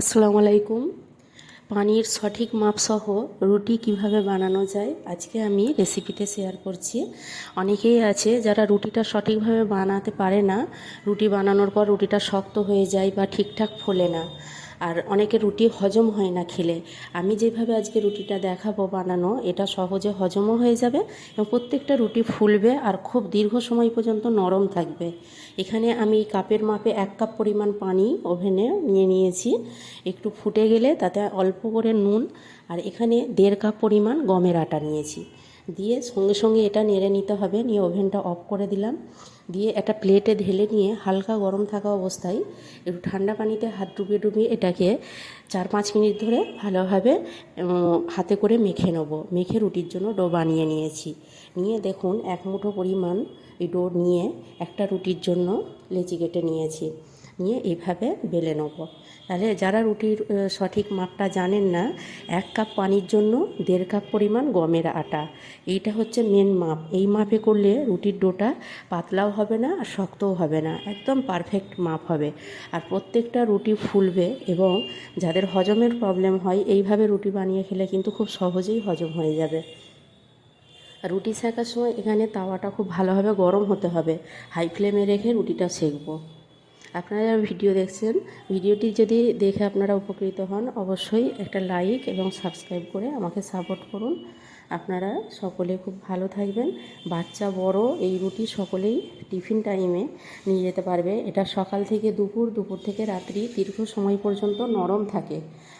আসসালামু আলাইকুম। পানির সঠিক মাপসহ রুটি কীভাবে বানানো যায়, আজকে আমি রেসিপিতে শেয়ার করছি। অনেকেই আছে যারা রুটিটা সঠিকভাবে বানাতে পারে না, রুটি বানানোর পর রুটিটা শক্ত হয়ে যায় বা ঠিকঠাক ফোলে না। আর অনেকে রুটি হজম হয় না খেলে। আমি যেভাবে আজকে রুটিটা দেখাবো বানানো, এটা সহজে হজমও হয়ে যাবে এবং প্রত্যেকটা রুটি ফুলবে আর খুব দীর্ঘ সময় পর্যন্ত নরম থাকবে। এখানে আমি কাপের মাপে এক কাপ পরিমাণ পানি ওভেনে নিয়ে নিয়েছি। একটু ফুটে গেলে তাতে অল্প করে নুন আর এখানে দেড় কাপ পরিমাণ গমের আটা নিয়েছি। দিয়ে সঙ্গে সঙ্গে এটা নেড়ে নিতে হবে। নিয়ে ওভেনটা অফ করে দিলাম। দিয়ে একটা প্লেটে ঢেলে নিয়ে হালকা গরম থাকা অবস্থায় একটু ঠান্ডা পানিতে হাত ডুবিয়ে ডুবিয়ে এটাকে চার পাঁচ মিনিট ধরে ভালোভাবে হাতে করে মেখে নেব। মেখে রুটির জন্য ডো বানিয়ে নিয়েছি। নিয়ে দেখুন এক মুঠো পরিমাণ এই ডো নিয়ে একটা রুটির জন্য লেচি কেটে নিয়েছি। নিয়ে এইভাবে বেলে নেব। তাহলে যারা রুটির সঠিক মাপটা জানেন না, এক কাপ পানির জন্য দেড় কাপ পরিমাণ গমের আটা। এইটা হচ্ছে মেন মাপ। এই মাপে করলে রুটির ডোটা পাতলাও হবে না আর শক্তও হবে না। একদম পারফেক্ট মাপ হবে। আর প্রত্যেকটা রুটি ফুলবে এবং যাদের হজমের প্রবলেম হয়, এইভাবে রুটি বানিয়ে খেলে কিন্তু খুব সহজেই হজম হয়ে যাবে। রুটি সেঁকার সময় এখানে তাওয়াটা খুব ভালোভাবে গরম হতে হবে। হাই ফ্লেমে রেখে রুটিটা সেঁকবো আপনারা যারা ভিডিও দেখছেন, ভিডিওটি যদি দেখে আপনারা উপকৃত হন, অবশ্যই একটা লাইক এবং সাবস্ক্রাইব করে আমাকে সাপোর্ট করুন। আপনারা সকলে খুব ভালো থাকবেন। বাচ্চা, বড়, এই রুটি সকলেই টিফিন টাইমে নিয়ে যেতে পারবে। এটা সকাল থেকে দুপুর দুপুর থেকে রাত্রি, দীর্ঘ সময় পর্যন্ত নরম থাকে।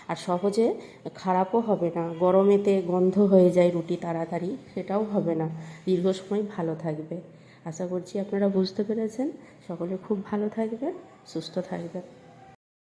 আর সহজে খারাপও হবে না। গরমেতে গন্ধ হয়ে যায় রুটি তাড়াতাড়ি, সেটাও হবে না। দীর্ঘ সময় ভালো থাকবে। আশা করছি আপনারা বুঝতে পেরেছেন। সকলে খুব ভালো থাকবেন সুস্থ থাকবেন।